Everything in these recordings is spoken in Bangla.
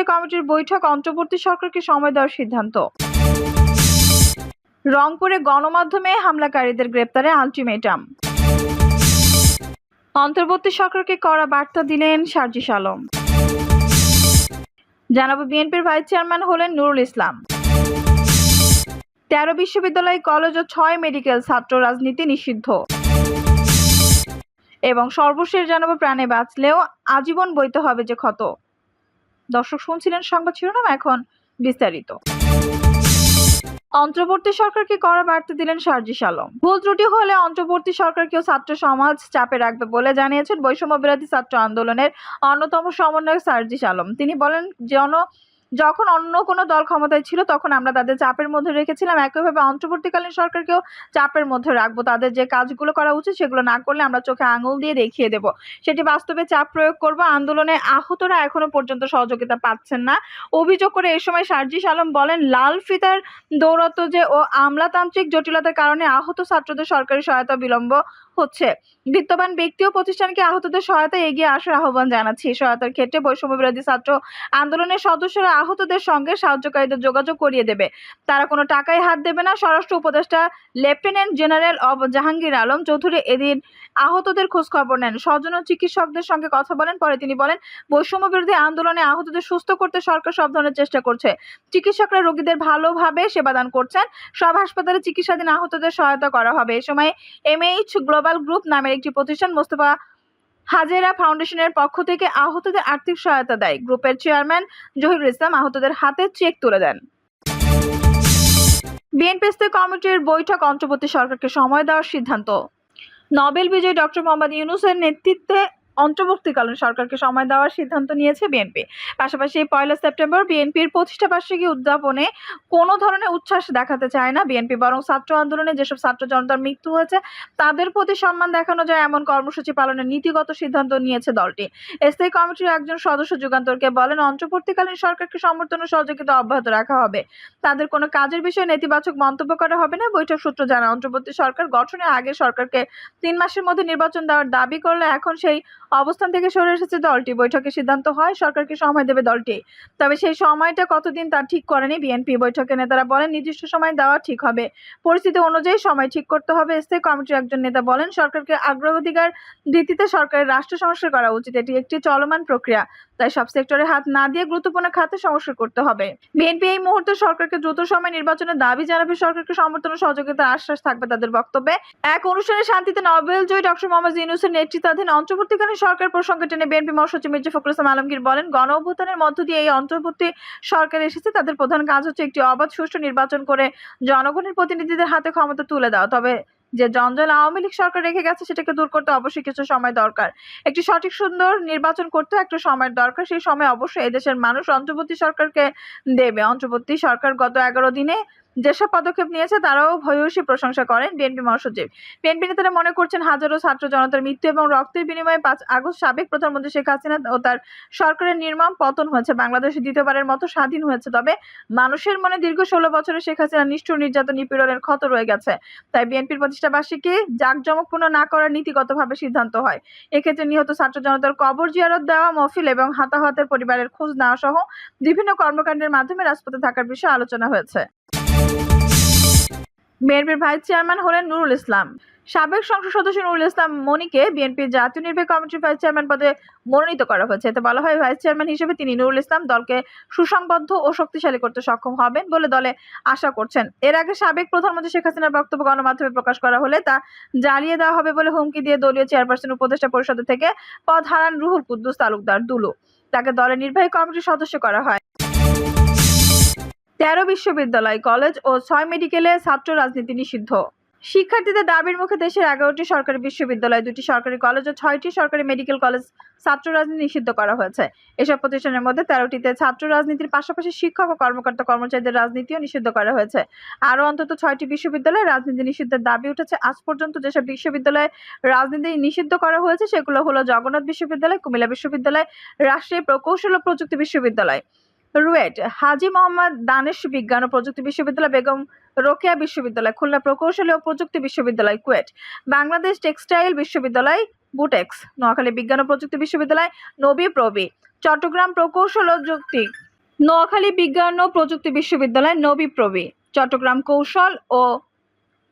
স্থায়ী কমিটির বৈঠক অন্তর্বর্তী সরকারকে সময় দেওয়ার সিদ্ধান্ত। রংপুরে গণমাধ্যমে হামলাকারীদের গ্রেপ্তারে আলটিমেটাম। অন্তর্বর্তী সরকারকে কড়া বার্তা দিলেন সার্জিস আলম। জানাব বিএনপির ভাইস চেয়ারম্যান হলেন নুরুল ইসলাম। তেরো বিশ্ববিদ্যালয়, কলেজ ও ছয় মেডিকেল ছাত্র রাজনীতি নিষিদ্ধ। এবং সর্বশেষ জানাব প্রাণে বাঁচলেও আজীবন বইতে হবে যে ক্ষত। দর্শক শুনছিলেন সংবাদ শিরোনাম এখন বিস্তারিত। অন্তর্বর্তী সরকারকে কড়া বার্তা দিলেন সার্জিস আলম ভুল ত্রুটি হলে অন্তর্বর্তী সরকারকেও ছাত্র সমাজ চাপে রাখবে বলে জানিয়েছেন বৈষম্য বিরোধী ছাত্র আন্দোলনের অন্যতম সমন্বয়ক সার্জিস আলম তিনি বলেন, জন যখন অন্য কোনো দল ক্ষমতায় ছিল, তখন আমরা তাদের চাপের মধ্যে রেখেছিলাম। একইভাবে অন্তর্বর্তীকালীন সরকারকেও চাপের মধ্যে রাখব। তাদের যে কাজগুলো করা উচিত, সেগুলো না করলে আমরা চোখে আঙুল দিয়ে দেখিয়ে দেব। সেটি বাস্তবে চাপ প্রয়োগ করব। আন্দোলনে আহতরা এখনও পর্যন্ত সহযোগিতা পাচ্ছেন না। অভিযোগ করে এ সময় সার্জিস আলম বলেন, লাল ফিতার দৌরত্ব যে ও আমলাতান্ত্রিক জটিলতার কারণে আহত ছাত্রদের সরকারি সহায়তা বিলম্ব হচ্ছে। বিত্তবান ব্যক্তি ও প্রতিষ্ঠানকে আহতদের সহায়তা এগিয়ে আসার আহ্বান জানাচ্ছি। সহায়তার ক্ষেত্রে বৈষম্য বিরোধী ছাত্র আন্দোলনের সদস্যরা আহতদের সঙ্গে সাহায্যকারীদের যোগাযোগ করিয়ে দেবে। তারা কোনো টাকায় হাত দেবে না। স্বরাষ্ট্র উপদেষ্টা লেফটেন্যান্ট জেনারেল অব জাহাঙ্গীর আলম চৌধুরী এদিন আহতদের খোঁজ খবর নেন। স্বজন ও চিকিৎসকদের সঙ্গে কথা বলেন। পরে তিনি বলেন, বৈষম্য বিরোধী আন্দোলনে আহতদের সুস্থ করতে সরকার সব ধরনের চেষ্টা করছে। চিকিৎসকরা রোগীদের ভালোভাবে সেবাদান করছেন। সব হাসপাতালে চিকিৎসাধীন আহতদের সহায়তা করা হবে। এ সময় এমএইচ গ্লোবাল গ্রুপ নামের একটি প্রতিষ্ঠান মোস্তফা হাজেরা ফাউন্ডেশনের পক্ষ থেকে আহতদের আর্থিক সহায়তা দেয়। গ্রুপের চেয়ারম্যান জহিরুল ইসলাম আহতদের হাতে চেক তুলে দেন। বিএনপি স্থায়ী কমিটির বৈঠক অন্তর্বর্তী সরকারকে সময় দেওয়ার সিদ্ধান্ত। নোবেল বিজয়ী ডক্টর মোহাম্মদ ইউনুসের নেতৃত্বে অন্তর্বর্তীকালীন সরকারকে সময় দেওয়ার সিদ্ধান্ত নিয়েছে বিএনপি পাশাপাশি পয়লা সেপ্টেম্বর বিএনপির প্রতিষ্ঠা বার্ষিকী উদযাপনে কোনো ধরনের উচ্ছ্বাস দেখাতে চায় না বিএনপি বরং ছাত্র আন্দোলনে যেসব ছাত্র জনতার মৃত্যু হয়েছে, তাদের প্রতি সম্মান দেখানো যায় এমন কর্মসূচি পালনের নীতিগত সিদ্ধান্ত নিয়েছে দলটি। স্থায়ী কমিটির একজন সদস্য যুগান্তরকে বলেন, অন্তর্বর্তীকালীন সরকারকে সমর্থন ও সহযোগিতা অব্যাহত রাখা হবে। তাদের কোনো কাজের বিষয়ে নেতিবাচক মন্তব্য করা হবে না, বৈঠক সূত্র জানায়। অন্তর্বর্তী সরকার গঠনের আগে সরকারকে তিন মাসের মধ্যে নির্বাচন দেওয়ার দাবি করলে এখন সেই অবস্থান থেকে সরে এসেছে দলটি। বৈঠকে সিদ্ধান্ত হয়, সরকারকে সময় দেবে দলটি। তবে সেই সময়টা কতদিন তার ঠিক করেনি বিএনপি। বৈঠকে নেতারা বলেন, নির্দিষ্ট সময় দেওয়া ঠিক হবে। পরিস্থিতি অনুযায়ী সময় ঠিক করতে হবে, স্থায়ী কমিটির একজন নেতা বলেন, সরকারকে অগ্রাধিকার ভিত্তিতে সরকারের রাষ্ট্র সংস্কার করা উচিত। এটি একটি চলমান প্রক্রিয়া। তাই সব সেক্টরে হাত না দিয়ে গুরুত্বপূর্ণ খাতে সংস্কার করতে হবে। বিএনপি এই মুহূর্তে সরকারকে দ্রুত সময় নির্বাচনের দাবি জানাবে। সরকারকে সমর্থন ও সহযোগিতার আশ্বাস থাকবে তাদের বক্তব্যে। এক অনুষ্ঠানে শান্তিতে নোবেল জয়ী ডক্টর মোহাম্মদ ইউনুসের নেতৃত্বাধীন অন্তর্বর্তীকালীন সরকার প্রসঙ্গে টেনে বিএনপি মহাসচিব মির্জা ফখরুল ইসলাম আলমগীর বলেন গণ অভ্যুত্থানের মধ্য দিয়ে এই অন্তর্বর্তী সরকার এসেছে। তাদের প্রধান কাজ হচ্ছে একটি অবাধ সুষ্ঠু নির্বাচন করে জনগণের প্রতিনিধিদের হাতে ক্ষমতা তুলে দেওয়া। তবে যে জঞ্জাল আওয়ামী লীগ সরকার রেখে গেছে, সেটাকে দূর করতে অবশ্যই কিছু সময় দরকার। একটি সঠিক, সুন্দর নির্বাচন করতে একটা সময় দরকার, সেই সময় অবশ্যই এদেশের মানুষ অন্তর্বর্তী সরকারকে দেবে। অন্তর্বর্তী সরকার গত এগারো দিনে যেসব পদক্ষেপ নিয়েছে তারাও ভূয়সী প্রশংসা করেন বিএনপি মহাসচিব। বিএনপি নেতারা মনে করছেন হাজারো ছাত্র জনতার মৃত্যু এবং রক্তের বিনিময়ে পাঁচ আগস্ট সাবেক প্রধানমন্ত্রী শেখ হাসিনা ও তার সরকারের নির্মম পতন হয়েছে। বাংলাদেশ দ্বিতীয়বারের মতো স্বাধীন হয়েছে। তবে মানুষের মনে দীর্ঘ ষোলো বছরে শেখ হাসিনা নিষ্ঠুর নির্যাতন, নিপীড়নের ক্ষত রয়ে গেছে। তাই বিএনপির প্রতিষ্ঠাবার্ষিকী জাঁকজমকপূর্ণ না করার নীতিগতভাবে সিদ্ধান্ত হয়। এক্ষেত্রে নিহত ছাত্র জনতার কবর জিয়ারত দেওয়া মফিল এবং হাতাহতের পরিবারের খোঁজ নেওয়া সহ বিভিন্ন কর্মকাণ্ডের মাধ্যমে রাজপথে থাকার বিষয়ে আলোচনা হয়েছে। বিএনপির ভাইস চেয়ারম্যান হলেন নুরুল ইসলাম। সাবেক সংসদ সদস্য নুরুল ইসলাম মনিকে বিএনপির জাতীয় নির্বাহী কমিটির ভাইস চেয়ারম্যান পদে মনোনীত করা হয়েছে। এতে বলা হয়, ভাইস চেয়ারম্যান হিসেবে তিনি নুরুল ইসলাম দলকে সুসংবদ্ধ ও শক্তিশালী করতে সক্ষম হবেন বলে দলে আশা করছেন। এর আগে সাবেক প্রধানমন্ত্রী শেখ হাসিনার বক্তব্য গণমাধ্যমে প্রকাশ করা হলে তা জ্বালিয়ে দেওয়া হবে বলে হুমকি দিয়ে দলীয় চেয়ারপারসন উপদেষ্টা পরিষদ থেকে পদ হারান রুহুল কুদ্দুস তালুকদার দুলু। তাকে দলের নির্বাহী কমিটির সদস্য করা হয়। তেরো বিশ্ববিদ্যালয়, কলেজ ও ছয় মেডিকেলে ছাত্র রাজনীতি নিষিদ্ধ। শিক্ষার্থীদের দাবির মুখে দেশের এগারোটি সরকারি বিশ্ববিদ্যালয়, দুটি সরকারি কলেজ ও ছয়টি সরকারি মেডিকেল কলেজ ছাত্র রাজনীতি নিষিদ্ধ করা হয়েছে। এসব প্রতিষ্ঠানের মধ্যে তেরোটিতে ছাত্র রাজনীতির পাশাপাশি শিক্ষক ও কর্মকর্তা কর্মচারীদের রাজনীতিও নিষিদ্ধ করা হয়েছে। আরও অন্তত ছয়টি বিশ্ববিদ্যালয়ে রাজনীতি নিষিদ্ধের দাবি উঠেছে। আজ পর্যন্ত যেসব বিশ্ববিদ্যালয়ে রাজনীতি নিষিদ্ধ করা হয়েছে, সেগুলো হলো জগন্নাথ বিশ্ববিদ্যালয়, কুমিল্লা বিশ্ববিদ্যালয় রাজশাহী প্রকৌশল ও প্রযুক্তি বিশ্ববিদ্যালয়। রুয়েট, হাজি মোহাম্মদ দানেশ বিজ্ঞান ও প্রযুক্তি বিশ্ববিদ্যালয়, বেগম রোকেয়া বিশ্ববিদ্যালয়, খুলনা প্রকৌশলী ও প্রযুক্তি বিশ্ববিদ্যালয়, কুয়েট, বাংলাদেশ টেক্সটাইল বিশ্ববিদ্যালয়, বুটেক্স, নোয়াখালী বিজ্ঞান ও প্রযুক্তি বিশ্ববিদ্যালয়, নবী প্রবি, চট্টগ্রাম প্রকৌশল ও যুক্তি, নোয়াখালী বিজ্ঞান ও প্রযুক্তি বিশ্ববিদ্যালয়, নবী প্রবি, চট্টগ্রাম কৌশল ও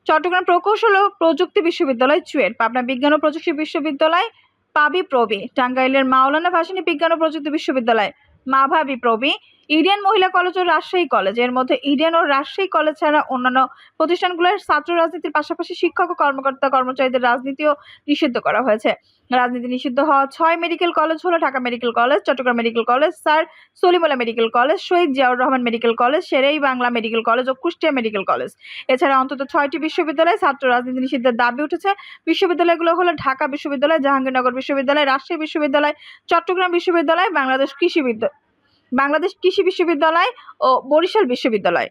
চট্টগ্রাম প্রকৌশল ও প্রযুক্তি বিশ্ববিদ্যালয়, চুয়েট, পাবনা বিজ্ঞান ও প্রযুক্তি বিশ্ববিদ্যালয়, পাবি প্রবি, টাঙ্গাইলের মাওলানা ভাসানী বিজ্ঞান ও প্রযুক্তি বিশ্ববিদ্যালয় মাভাবি প্রবি ইডিয়ান মহিলা কলেজ ও রাজশাহী কলেজ। এর মধ্যে ইডিয়ান ও রাজশাহী কলেজ ছাড়া অন্যান্য প্রতিষ্ঠানগুলোর ছাত্র রাজনীতির পাশাপাশি শিক্ষক ও কর্মকর্তা কর্মচারীদের রাজনীতিও নিষিদ্ধ করা হয়েছে। রাজনীতি নিষিদ্ধ হওয়া ছয় মেডিকেল কলেজ হলো Dhaka medical college Chattogram medical college sir Salimullah medical college Shahid Ziaur Rahman medical college Shere Bangla medical college ও কুষ্টিয়া মেডিকেল কলেজ এছাড়া অন্তত ছয়টি বিশ্ববিদ্যালয়ে ছাত্র রাজনীতি নিষিদ্ধের দাবি উঠেছে। বিশ্ববিদ্যালয়গুলো হলো ঢাকা বিশ্ববিদ্যালয়, জাহাঙ্গীরনগর বিশ্ববিদ্যালয়, রাজশাহী বিশ্ববিদ্যালয়, চট্টগ্রাম বিশ্ববিদ্যালয়, বাংলাদেশ কৃষি বিদ্যা বাংলাদেশ কৃষি বিশ্ববিদ্যালয় ও বরিশাল বিশ্ববিদ্যালয়।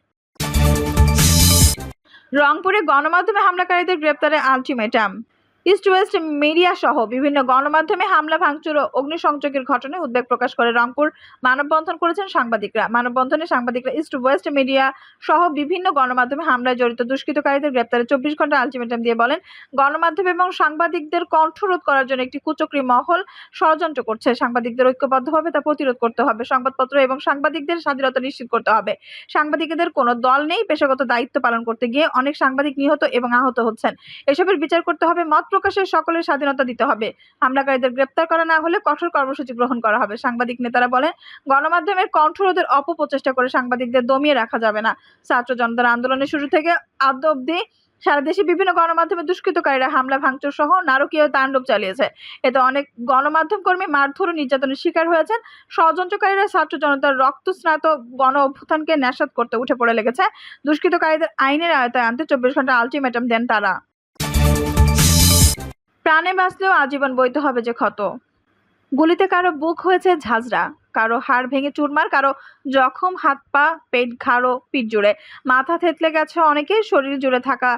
রংপুরে গণমাধ্যমে হামলাকারীদের গ্রেপ্তারে আলটিমেটাম। ইস্ট ওয়েস্ট মিডিয়া সহ বিভিন্ন গণমাধ্যমে হামলা, ভাঙচুর ও অগ্নিসংযোগের ঘটনায় উদ্বেগ প্রকাশ করে রংপুর। মানববন্ধন করেছেন সাংবাদিকরা। মানববন্ধনে সাংবাদিকরা ইস্ট ওয়েস্ট মিডিয়া সহ বিভিন্ন গণমাধ্যমে হামলায় জড়িত দুষ্কৃতকারীদের গ্রেপ্তারে চব্বিশ ঘণ্টা আলটিমেটাম দিয়ে বলেন, গণমাধ্যম এবং সাংবাদিকদের কণ্ঠরোধ করার জন্য একটি কুচক্রী মহল ষড়যন্ত্র করছে। সাংবাদিকদের ঐক্যবদ্ধভাবে তা প্রতিরোধ করতে হবে, সংবাদপত্র এবং সাংবাদিকদের স্বাধীনতা নিশ্চিত করতে হবে। সাংবাদিকদের কোনো দল নেই পেশাগত দায়িত্ব পালন করতে গিয়ে অনেক সাংবাদিক নিহত এবং আহত হচ্ছেন। এসবের বিচার করতে হবে মত প্রকাশের সকলের স্বাধীনতা দিতে হবে। হামলাকারীদের গ্রেপ্তার করা না হলে কঠোর কর্মসূচি গ্রহণ করা হবে। সাংবাদিক নেতারা বলেন, গণমাধ্যমের কণ্ঠরোধের অপপ্রচেষ্টা করে সাংবাদিকদের দমিয়ে রাখা যাবে না। ছাত্র জনতার আন্দোলনের শুরু থেকে আদ্য অব্দি সারা দেশে বিভিন্ন গণমাধ্যমে দুষ্কৃতকারীরা হামলা, ভাঙচুর সহ নারকীয় তাণ্ডব চালিয়েছে। এতে অনেক গণমাধ্যম কর্মী মারধর ও নির্যাতনের শিকার হয়েছেন। ষড়যন্ত্রকারীরা ছাত্র জনতার রক্তস্নাত গণ অভ্যুত্থানকে ন্যাসাত করতে উঠে পড়ে লেগেছে। দুষ্কৃতকারীদের আইনের আয়তায় আনতে চব্বিশ ঘণ্টা আলটিমেটাম দেন তারা। প্রাণে বাঁচলেও আজীবন বইতে হবে যে ক্ষত। গুলিতে কারও বুক হয়েছে ঝাঁঝরা, কারও হাড় ভেঙে চুরমার, কারও জখম, হাত পা, পেট ঘাড়ো, পিঠ জুড়ে। মাথা থেতলে গেছে অনেকেই শরীর জুড়ে থাকা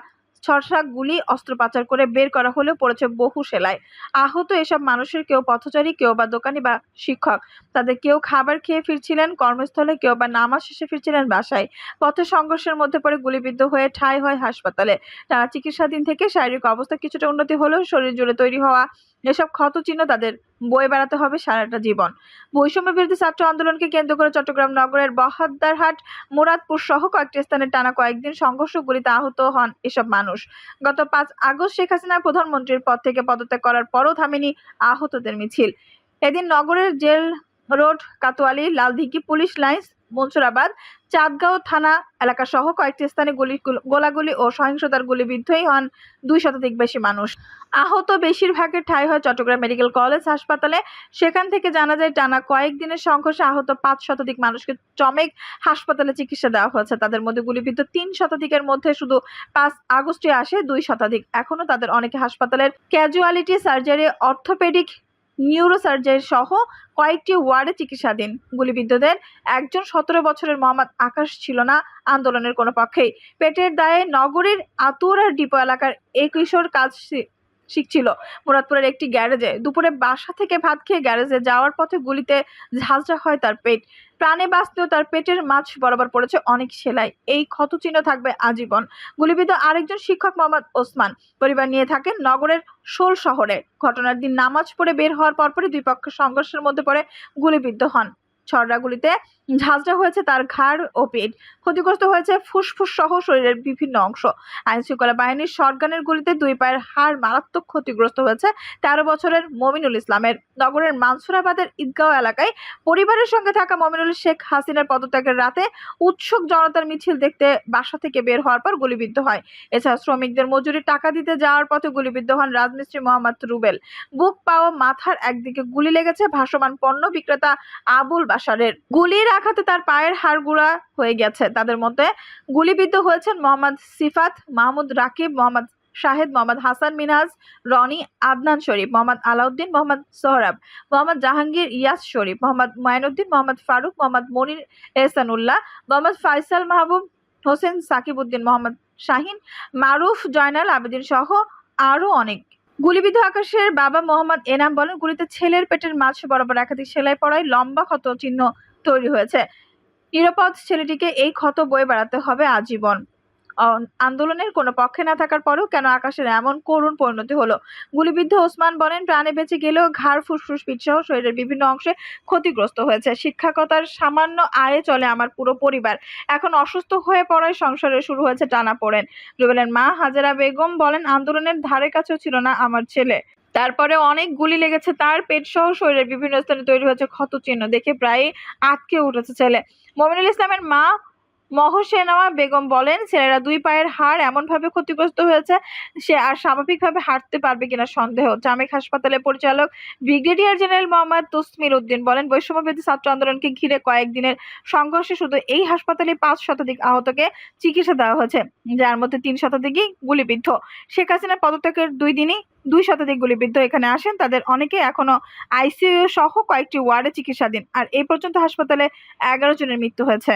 ছরসা গুলি অস্ত্রোপচার করে বের করা হলেও পড়েছে বহু সেলাই। আহত এসব মানুষের কেউ পথচারী, কেউ বা দোকানি বা শিক্ষক। তাদের কেউ খাবার খেয়ে ফিরছিলেন, কর্মস্থলে কেউ বা নামাজ শেষে ফিরছিলেন বাসায়। পথে সংঘর্ষের মধ্যে পড়ে গুলিবিদ্ধ হয়ে ঠাঁই হয় হাসপাতালে। তারা চিকিৎসাধীন থেকে শারীরিক অবস্থা কিছুটা উন্নতি হলেও শরীর জুড়ে তৈরি হওয়া এসব ক্ষত চিহ্ন তাদের বয়ে বেড়াতে হবে সারাটা জীবন। বৈষম্য বিরোধী ছাত্র আন্দোলনকে কেন্দ্র করে চট্টগ্রাম নগরের বহাদ্দারহাট, মুরাদপুর সহ কয়েকটি স্থানে টানা কয়েকদিন সংঘর্ষ গুলিতে আহত হন এসব মানুষ। গত পাঁচ আগস্ট শেখ হাসিনা প্রধানমন্ত্রীর পদ থেকে পদত্যাগ করার পরও থামেনি আহতদের মিছিল। এদিন নগরের jail road, Kotwali, Laldighi police lines Mansurabad, Chandgaon থানা এলাকা সহ কয়েকটি স্থানে গুলি, গোলাগুলি ও সহিংসতার গুলিবিদ্ধই হন দুই শতাধিক বেশি মানুষ। আহত বেশিরভাগের ঠাঁই হয় চট্টগ্রাম মেডিকেল কলেজ হাসপাতালে। সেখান থেকে জানা যায়, টানা কয়েকদিনের সংঘর্ষে আহত পাঁচ শতাধিক মানুষকে চমেক হাসপাতালে চিকিৎসা দেওয়া হয়েছে। তাদের মধ্যে গুলিবিদ্ধ তিন শতাধিকের মধ্যে শুধু পাঁচ আগস্টে আসে, দুই শতাধিক এখনও তাদের অনেকে হাসপাতালের ক্যাজুয়ালিটি সার্জারি, অর্থোপেডিক নিউরোসার্জারি সহ কয়েকটি ওয়ার্ডে চিকিৎসাধীন। গুলিবিদ্ধদের একজন সতেরো বছরের মোহাম্মদ আকাশ ছিল না আন্দোলনের কোনো পক্ষেই। পেটের দায়ে নগরীর আতুয়ার ডিপো এলাকার এই কিশোর কাজ শিখছিল। মুরাদপুরের একটি গ্যারেজে দুপুরে বাসা থেকে ভাত খেয়ে গ্যারেজে যাওয়ার পথে গুলিতে ঝাঁঝরা হয় তার পেট। প্রাণে বাঁচতেও তার পেটের মাছ বরাবর পড়েছে অনেক সেলাই। এই ক্ষতচিহ্ন থাকবে আজীবন। গুলিবিদ্ধ আরেকজন শিক্ষক মোহাম্মদ ওসমান পরিবার নিয়ে থাকেন নগরের শোল শহরে। ঘটনার দিন নামাজ পড়ে বের হওয়ার পরপরই দুই পক্ষের সংঘর্ষের মধ্যে পড়ে গুলিবিদ্ধ হন। ছড়রা গুলিতে ঝাঁঝরা হয়েছে তার ঘাড় ও পেট। ক্ষতিগ্রস্ত হয়েছে ফুসফুস সহ শরীরের বিভিন্ন অংশ। আইন শৃঙ্খলা বাহিনীর শটগানের গুলিতে দুই পায়ের হাড় মারাত্মক ক্ষতিগ্রস্ত হয়েছে তেরো বছরের মমিনুল ইসলামের। নগরের মানসুরাবাদের ঈদগাঁও এলাকায় পরিবারের সঙ্গে থাকা মমিনুল শেখ হাসিনার পদত্যাগের রাতে উৎসুক জনতার মিছিল দেখতে বাসা থেকে বের হওয়ার পর গুলিবিদ্ধ হয়। এছাড়া শ্রমিকদের মজুরি টাকা দিতে যাওয়ার পথে গুলিবিদ্ধ হন রাজমিস্ত্রি মোহাম্মদ রুবেল। বুক পাওয়া মাথার একদিকে গুলি লেগেছে ভাসমান পণ্য বিক্রেতা আবুল বাসারের গুলির আঘাতে তার পায়ের হাড় গুঁড়া হয়ে গেছে। তাদের মধ্যে গুলিবিদ্ধ হয়েছেন মোহাম্মদ সিফাত মাহমুদ রাকিব, মোহাম্মদ শাহেদ, মোহাম্মদ হাসান মিনহাজ রনি আদনান শরীফ, মোহাম্মদ আলাউদ্দিন, মোহাম্মদ সোহরাব, মোহাম্মদ জাহাঙ্গীর ইয়াস শরীফ, মোহাম্মদ মাইনুদ্দিন মোহাম্মদ ফারুক, মোহাম্মদ মনির এহসানুল্লাহ, মোহাম্মদ ফাইসাল মাহবুব, হোসেন সাকিবউদ্দিন, মোহাম্মদ শাহিন, মারুফ জয়নাল আবেদিন সহ আরও অনেক। গুলিবিদ্ধ আকাশের বাবা মোহাম্মদ এনাম বলেন, গুলিতে ছেলের পেটের মাছ বরাবর একাধিক সেলাই পড়ায় লম্বা ক্ষত চিহ্ন তৈরি হয়েছে। নিরাপদ ছেলেটিকে এই ক্ষত বয়ে বেড়াতে হবে আজীবন। আন্দোলনের কোনো পক্ষে না থাকার পরেও কেন আকাশের এমন করুণ পরিণতি হলো? গুলিবিদ্ধ ওসমান বলেন, প্রাণে বেঁচে গেলেও ঘাড়, ফুসফুস, পিঠসহ শরীরের বিভিন্ন অংশে ক্ষতিগ্রস্ত হয়েছে। শিক্ষকতার সামান্য আয়ে চলে আমার পুরো পরিবার। এখন অসুস্থ হয়ে পড়ায় সংসারে শুরু হয়েছে টানা পড়েন। রুবেলের মা হাজারা বেগম বলেন, আন্দোলনের ধারে কাছেও ছিল না আমার ছেলে। তারপরে অনেক গুলি লেগেছে, তার পেট সহ শরীরের বিভিন্ন স্থানে তৈরি হয়েছে ক্ষত চিহ্ন দেখে প্রায় আটকে উঠেছে ছেলে। মমিনুল ইসলামের মা মহসেনামা বেগম বলেন, ছেলেরা দুই পায়ের হাড় এমনভাবে ক্ষতিগ্রস্ত হয়েছে, সে আর স্বাভাবিকভাবে হাঁটতে পারবে কিনা সন্দেহ। জামেক হাসপাতালের পরিচালক ব্রিগেডিয়ার জেনারেল মোহাম্মদ তসমির উদ্দিন বলেন, বৈষম্যবিরোধী ছাত্র আন্দোলনকে ঘিরে কয়েকদিনের সংঘর্ষে শুধু এই হাসপাতালে পাঁচ শতাধিক আহতকে চিকিৎসা দেওয়া হয়েছে, যার মধ্যে তিন শতাধিকই গুলিবিদ্ধ। শেখ হাসিনা পদত্যাগের দুই দিনই দুই শতাধিক গুলিবিদ্ধ এখানে আসেন, তাদের অনেকে এখনও আইসিইউ সহ কয়েকটি ওয়ার্ডে চিকিৎসাধীন, আর এই পর্যন্ত হাসপাতালে এগারো জনের মৃত্যু হয়েছে।